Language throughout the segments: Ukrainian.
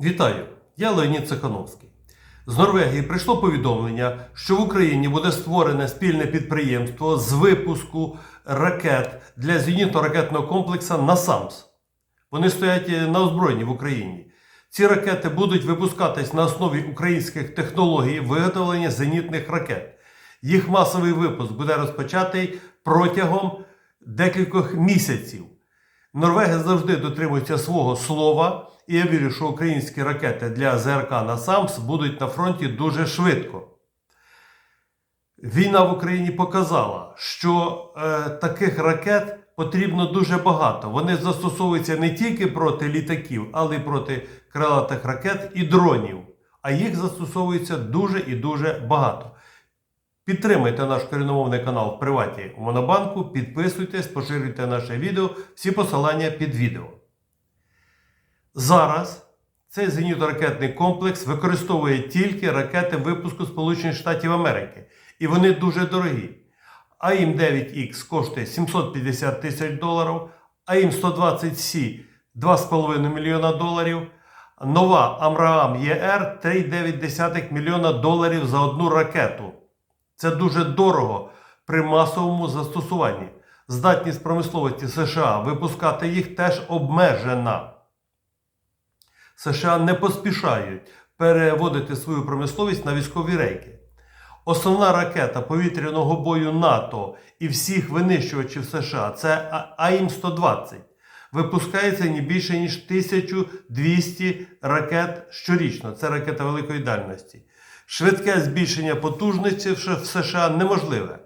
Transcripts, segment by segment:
Вітаю! Я Леонід Цехановський. З Норвегії прийшло повідомлення, що в Україні буде створене спільне підприємство з випуску ракет для зенітно-ракетного комплексу «Насамс». Вони стоять на озброєнні в Україні. Ці ракети будуть випускатись на основі українських технологій виготовлення зенітних ракет. Їх масовий випуск буде розпочатий протягом декількох місяців. Норвеги завжди дотримуються свого слова, і я вірю, що українські ракети для ЗРК на САМС будуть на фронті дуже швидко. Війна в Україні показала, що е, таких ракет потрібно дуже багато. Вони застосовуються не тільки проти літаків, але й проти крилатих ракет і дронів. А їх застосовується дуже і дуже багато. Підтримайте наш коріномовний канал в приваті у Монобанку, підписуйтесь, поширюйте наше відео, всі посилання під відео. Зараз цей зенітно-ракетний комплекс використовує тільки ракети випуску Сполучених Штатів Америки. І вони дуже дорогі. АІМ 9Х коштує 750 тисяч доларів, АІМ 120С 2,5 мільйона доларів. Нова Амраам ЄР 3,9 мільйона доларів за одну ракету. Це дуже дорого при масовому застосуванні. Здатність промисловості США випускати їх теж обмежена. США не поспішають переводити свою промисловість на військові рейки. Основна ракета повітряного бою НАТО і всіх винищувачів США це АІМ-120. Випускається не більше ніж 1200 ракет щорічно. Це ракета великої дальності. Швидке збільшення потужності в США неможливе.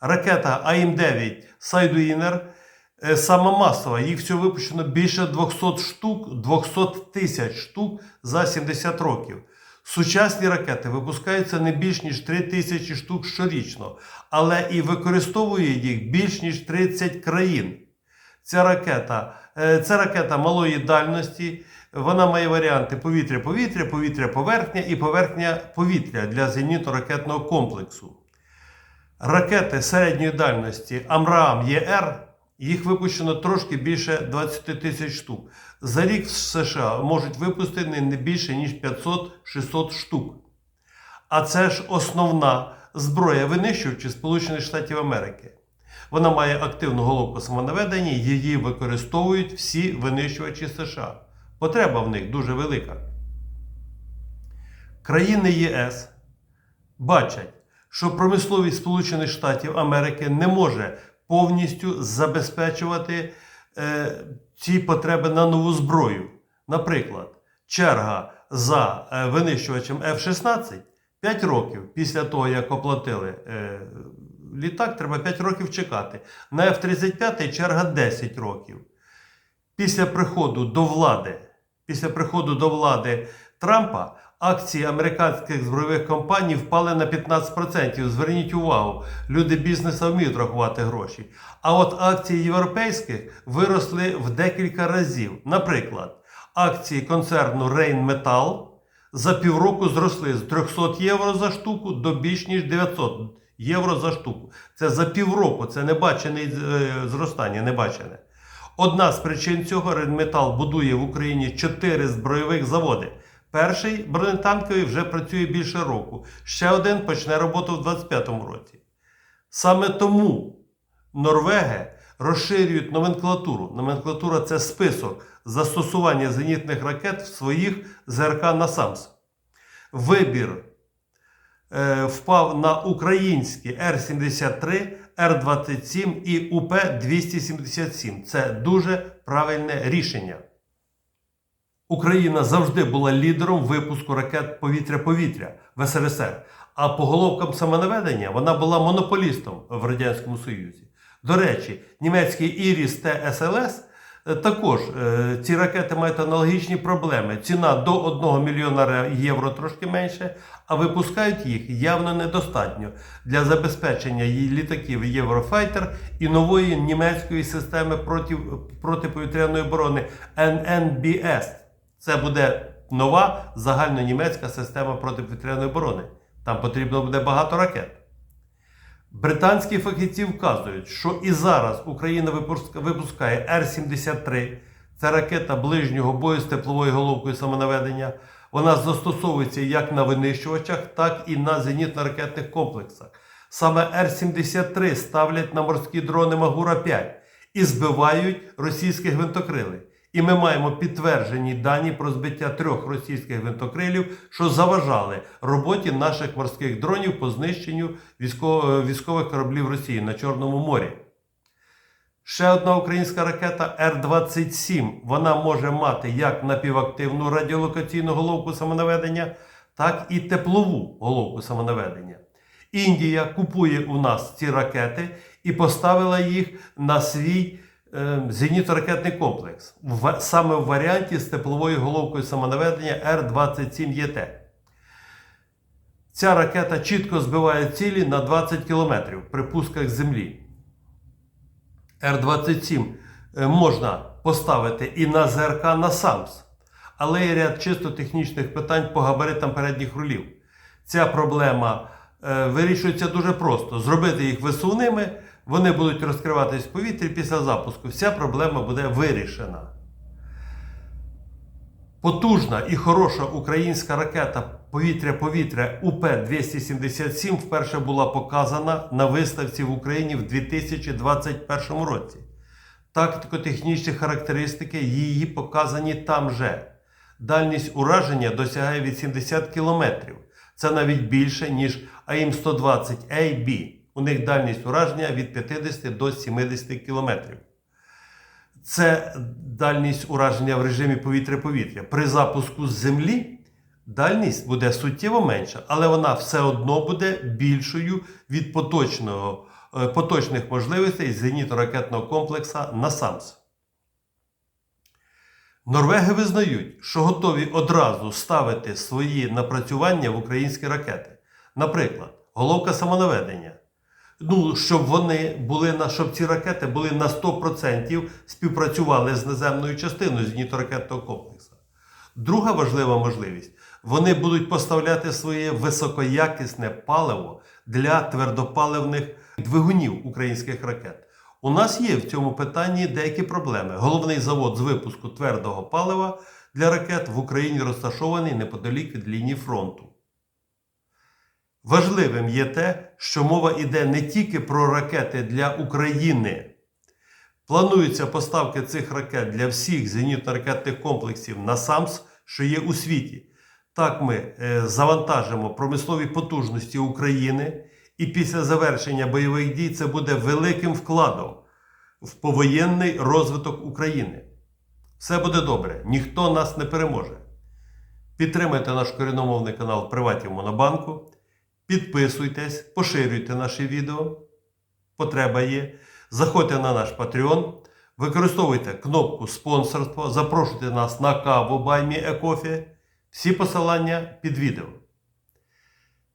Ракета АІМ-9 Сайдуїнер сама масова, їх всього випущено більше 200 штук, 200 тисяч штук за 70 років. Сучасні ракети випускаються не більш ніж 3 тисячі штук щорічно, але і використовує їх більш ніж 30 країн. Ця ракета, е, це ракета малої дальності. Вона має варіанти повітря-повітря, повітря-поверхня і поверхня-повітря для зенітно-ракетного комплексу. Ракети середньої дальності Амраам ЄР їх випущено трошки більше 20 тисяч штук. За рік в США можуть випустити не більше ніж 500-600 штук. А це ж основна зброя винищувачів Сполучених Штатів Америки. Вона має активну головку самонаведення, її використовують всі винищувачі США. Потреба в них дуже велика. Країни ЄС бачать, що промисловість Сполучених Штатів Америки не може повністю забезпечувати е, ці потреби на нову зброю. Наприклад, черга за е, винищувачем F-16 5 років після того, як оплатили е, літак, треба 5 років чекати. На F-35 черга 10 років. Після приходу до влади, після приходу до влади Трампа акції американських збройових компаній впали на 15%. Зверніть увагу, люди бізнесу вміють рахувати гроші. А от акції європейських виросли в декілька разів. Наприклад, акції концерну Rheinmetall за півроку зросли з 300 євро за штуку до більш ніж 900 євро за штуку. Це за півроку, це небачене е, зростання, небачене. Одна з причин цього Rheinmetall будує в Україні 4 збройових заводи. Перший бронетанковий вже працює більше року. Ще один почне роботу в 2025 році. Саме тому Норвеги розширюють номенклатуру. Номенклатура це список застосування зенітних ракет в своїх ЗРК НАСАМС. Вибір е, впав на українські Р-73, Р-27 і УП-277. Це дуже правильне рішення. Україна завжди була лідером випуску ракет повітря-повітря в СРСР. А по головкам самонаведення вона була монополістом в Радянському Союзі. До речі, німецький Іріс ТСЛС також е, ці ракети мають аналогічні проблеми. Ціна до 1 мільйона євро трошки менше, а випускають їх явно недостатньо для забезпечення її літаків Єврофайтер і нової німецької системи проти, протиповітряної оборони ННБС. Це буде нова загальнонімецька система протиповітряної оборони. Там потрібно буде багато ракет. Британські фахівці вказують, що і зараз Україна випускає Р-73. Це ракета ближнього бою з тепловою головкою самонаведення. Вона застосовується як на винищувачах, так і на зенітно-ракетних комплексах. Саме Р-73 ставлять на морські дрони Магура-5 і збивають російські гвинтокрили. І ми маємо підтверджені дані про збиття трьох російських гвинтокрилів, що заважали роботі наших морських дронів по знищенню військових кораблів Росії на Чорному морі. Ще одна українська ракета Р-27. Вона може мати як напівактивну радіолокаційну головку самонаведення, так і теплову головку самонаведення. Індія купує у нас ці ракети і поставила їх на свій е, зенітно-ракетний комплекс саме в варіанті з тепловою головкою самонаведення Р-27ЄТ. Ця ракета чітко збиває цілі на 20 кілометрів при пусках землі. Р-27 е, можна поставити і на ЗРК на САМС, але є ряд чисто технічних питань по габаритам передніх рулів. Ця проблема е, вирішується дуже просто. Зробити їх висувними, вони будуть розкриватись в повітрі після запуску. Вся проблема буде вирішена. Потужна і хороша українська ракета повітря-повітря УП-277 вперше була показана на виставці в Україні в 2021 році. Тактико-технічні характеристики її показані там же. Дальність ураження досягає від 70 км. Це навіть більше, ніж АІМ-120AB. У них дальність ураження від 50 до 70 км. Це дальність ураження в режимі повітря-повітря. При запуску з землі дальність буде суттєво менша, але вона все одно буде більшою від поточного, е, поточних можливостей зенітно-ракетного комплексу НАСАМС. Норвеги визнають, що готові одразу ставити свої напрацювання в українські ракети. Наприклад, головка самонаведення. Ну, щоб вони були на щоб ці ракети були на 100% співпрацювали з наземною частиною зенітно-ракетного комплексу. Друга важлива можливість вони будуть поставляти своє високоякісне паливо для твердопаливних двигунів українських ракет. У нас є в цьому питанні деякі проблеми. Головний завод з випуску твердого палива для ракет в Україні розташований неподалік від лінії фронту. Важливим є те, що мова йде не тільки про ракети для України. Плануються поставки цих ракет для всіх зенітно-ракетних комплексів на САМС, що є у світі. Так ми е, завантажимо промислові потужності України, і після завершення бойових дій це буде великим вкладом в повоєнний розвиток України. Все буде добре, ніхто нас не переможе. Підтримайте наш коріномовний канал Приватів Монобанку. Підписуйтесь, поширюйте наші відео. Потреба є. Заходьте на наш Patreon, використовуйте кнопку спонсорство, запрошуйте нас на каву Баймі Екофі. Всі посилання під відео.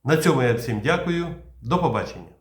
На цьому я всім дякую. До побачення.